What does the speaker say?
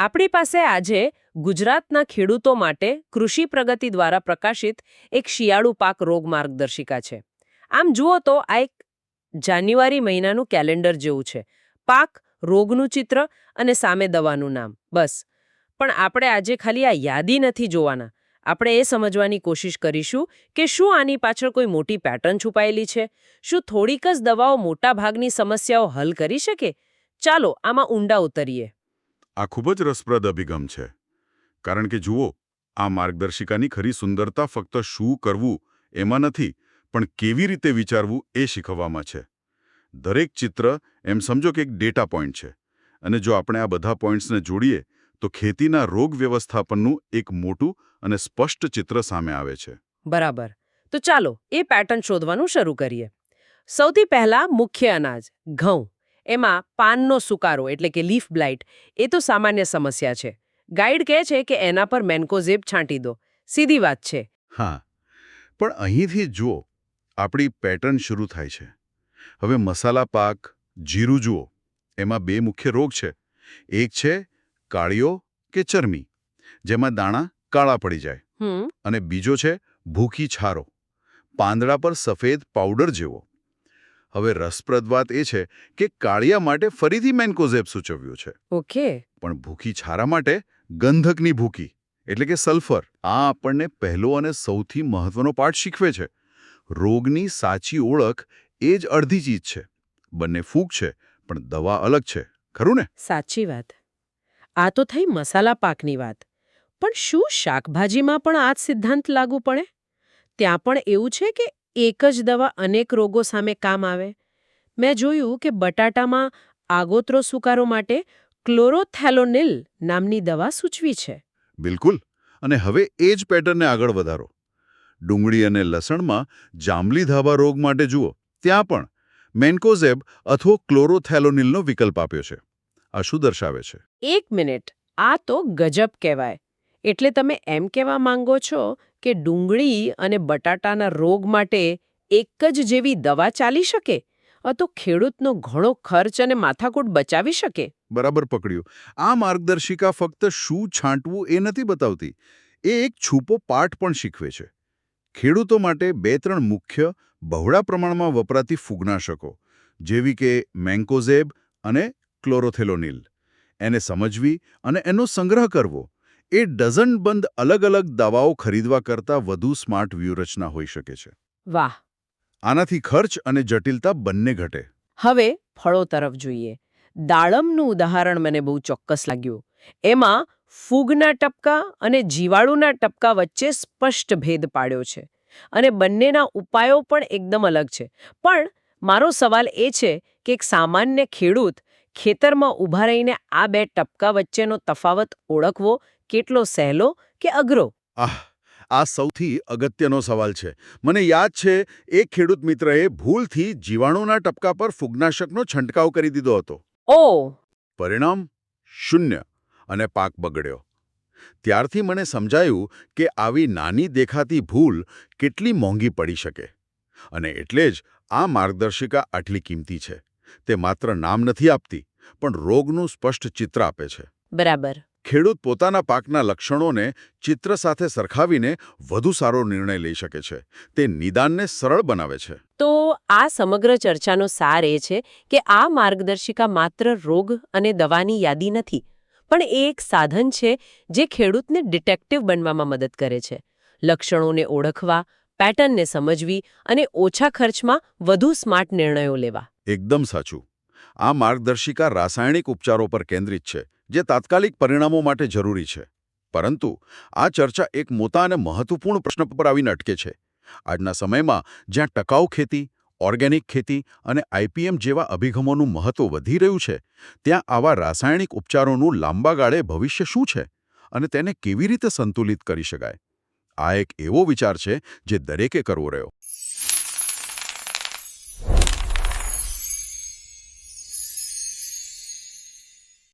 આપણી પાસે આજે ગુજરાતના ખેડૂતો માટે કૃષિ પ્રગતિ દ્વારા પ્રકાશિત એક શિયાળુ પાક રોગ માર્ગદર્શિકા છે. આમ જુઓ તો આ એક જાન્યુઆરી મહિનાનું કેલેન્ડર જેવું છે. પાક, રોગનું ચિત્ર અને સામે દવાનું નામ. બસ. પણ આપણે આજે ખાલી આ યાદી નથી જોવાના. આપણે એ સમજવાની કોશિશ કરીશું કે શું આની પાછળ કોઈ મોટી પેટર્ન છુપાયેલી છે? શું થોડીક જ દવાઓ મોટા ભાગની સમસ્યાઓ હલ કરી શકે? ચાલો, આમાં ઊંડા ઉતરીએ. આ ખૂબ જ રસપ્રદ અભિગમ છે. કારણ કે જુઓ, આ માર્ગદર્શિકાની ખરી સુંદરતા ફક્ત શું કરવું એમાં નથી, પણ કેવી રીતે વિચારવું એ શીખવવામાં છે. દરેક ચિત્ર એમ સમજો કે એક ડેટા પોઈન્ટ છે. અને જો આપણે આ બધા પોઈન્ટ્સને જોડીએ, તો ખેતીના રોગ વ્યવસ્થાપનનું એક મોટું અને સ્પષ્ટ ચિત્ર સામે આવે છે. બરાબર. તો ચાલો એ પેટર્ન શોધવાનું શરૂ કરીએ. સૌથી પહેલા મુખ્ય અનાજ, ઘઉં. એમાં પાનનો સુકારો એટલે કે લીફ બ્લાઇટ એ તો સામાન્ય સમસ્યા છે. ગાઈડ કહે છે કે એના પર મેન્કોઝેબ છાંટી દો. સીધી વાત છે. હા. પણ અહીંથી જુઓ આપણી પેટર્ન શરૂ થાય છે. હવે મસાલા પાક જીરું જુઓ. એમાં બે મુખ્ય રોગ છે. એક છે કાળીઓ કે ચરમી જેમાં દાણા કાળા પડી જાય. અને બીજો છે ભૂખી છારો. પાંદડા પર સફેદ પાવડર જેવો. હવે રસપ્રદ વાત એ છે કે કાળિયા માટે ફરીથી મેન્કોઝેબ સૂચવ્યું છે. ઓકે. પણ ભૂખી છારા માટે ગંધકની ભૂકી એટલે કે સલ્ફર આ આપણને પહેલો અને સૌથી મહત્વનો પાઠ શીખવે છે. રોગની સાચી ઓળખ એ જ અડધી ચીજ છે. બંને ફૂગ છે પણ દવા અલગ છે. ખરું ને? સાચી વાત. આ તો થઈ મસાલા પાકની વાત. પણ શું શાકભાજીમાં પણ આ જ સિદ્ધાંત લાગુ પડે? ત્યાં પણ એવું છે કે એક જ દવા અનેક રોગો સામે કામ આવે. મેં જોયું કે બટાટામાં આગોતરો સુકારો માટે ક્લોરોથેલોનિલ નામની દવા સૂચવી છે. બિલકુલ. અને હવે એ જ પેટર્નને આગળ વધારો. ડુંગળી અને લસણમાં જાંબલી ધાબા રોગ માટે જુઓ ત્યાં પણ મેન્કોઝેબ અથવા ક્લોરોથેલોનિલનો વિકલ્પ આપ્યો છે. આ શું દર્શાવે છે? એક મિનિટ. આ તો ગજબ કહેવાય. એટલે તમે એમ કહેવા માંગો છો કે ડુંગળી અને બટાટાના રોગ માટે એક જ જેવી દવા ચાલી શકે? અથવા ખેડૂતનો ઘણો ખર્ચ અને માથાકૂટ બચાવી શકે. બરાબર પકડ્યું. આ માર્ગદર્શિકા ફક્ત શું છાંટવું એ નથી બતાવતી. એ એક છૂપો પાઠ પણ શીખવે છે. ખેડૂતો માટે બે ત્રણ મુખ્ય, બહોળા પ્રમાણમાં વપરાતી ફૂગનાશકો, જેવી કે મેન્કોઝેબ અને ક્લોરોથેલોનિલ. એને સમજવી અને એનો સંગ્રહ કરવો. એ ડઝન બંધ અલગ અલગ દવાઓ ખરીદવા કરતાં વધુ સ્માર્ટ વ્યૂહરચના હોઈ શકે છે. વાહ! આનાથી ખર્ચ અને જટિલતા બંને ઘટે. હવે ફળો તરફ જોઈએ. દાડમનું ઉદાહરણ મને બહુ ચોક્કસ લાગ્યું. એમાં ફૂગના ટપકા અને જીવાળુના ટપકા વચ્ચે સ્પષ્ટ ભેદ પાડ્યો છે. અને બંનેના ઉપાયો પણ એકદમ અલગ છે. પણ મારો સવાલ એ છે કે એક સામાન્ય ખેડૂત ખેતરમાં ઊભા રહીને આ બે ટપકા વચ્ચેનો તફાવત ઓળખવો કેટલો સહેલો કે અઘરો? આહ આ સૌથી અગત્યનો સવાલ છે. મને યાદ છે એક ખેડૂત મિત્રએ ભૂલથી જીવાણુના ટપકા પર ફૂગનાશકનો છંટકાવ કરી દીધો હતો. ઓ! પરિણામ શૂન્ય અને પાક બગડ્યો. ત્યારથી મને સમજાયું કે આવી નાની દેખાતી ભૂલ કેટલી મોંઘી પડી શકે. અને એટલે જ આ માર્ગદર્શિકા આટલી કિંમતી છે. તે માત્ર નામ નથી આપતી પણ રોગનું સ્પષ્ટ ચિત્ર આપે છે. બરાબર. ખેડૂત પોતાના પાકના લક્ષણોને ચિત્ર સાથે સરખાવીને વધુ સારો નિર્ણય લઈ શકે છે. તે નિદાનને સરળ બનાવે છે. તો આ સમગ્ર ચર્ચાનો સાર એ છે કે આ માર્ગદર્શિકા માત્ર રોગ અને દવાની યાદી નથી પણ એ એક સાધન છે જે ખેડૂતને ડિટેક્ટિવ બનવામાં મદદ કરે છે. લક્ષણોને ઓળખવા પેટર્નને સમજવી અને ઓછા ખર્ચમાં વધુ સ્માર્ટ નિર્ણયો લેવા. એકદમ સાચું. આ માર્ગદર્શિકા રાસાયણિક ઉપચારો પર કેન્દ્રિત છે. જે તાત્કાલિક પરિણામો માટે જરૂરી છે. પરંતુ આ ચર્ચા એક મોટા અને મહત્વપૂર્ણ પ્રશ્ન પર આવીને અટકે છે. આજના સમયમાં જ્યાં ટકાઉ ખેતી, ઓર્ગેનિક ખેતી અને આઈપીએમ જેવા અભિગમોનું મહત્વ વધી રહ્યું છે, ત્યાં આવા રાસાયણિક ઉપચારોનું લાંબા ગાળે ભવિષ્ય શું છે અને તેને કેવી રીતે સંતુલિત કરી શકાય? આ એક એવો વિચાર છે જે દરેકે કરવો રહ્યો.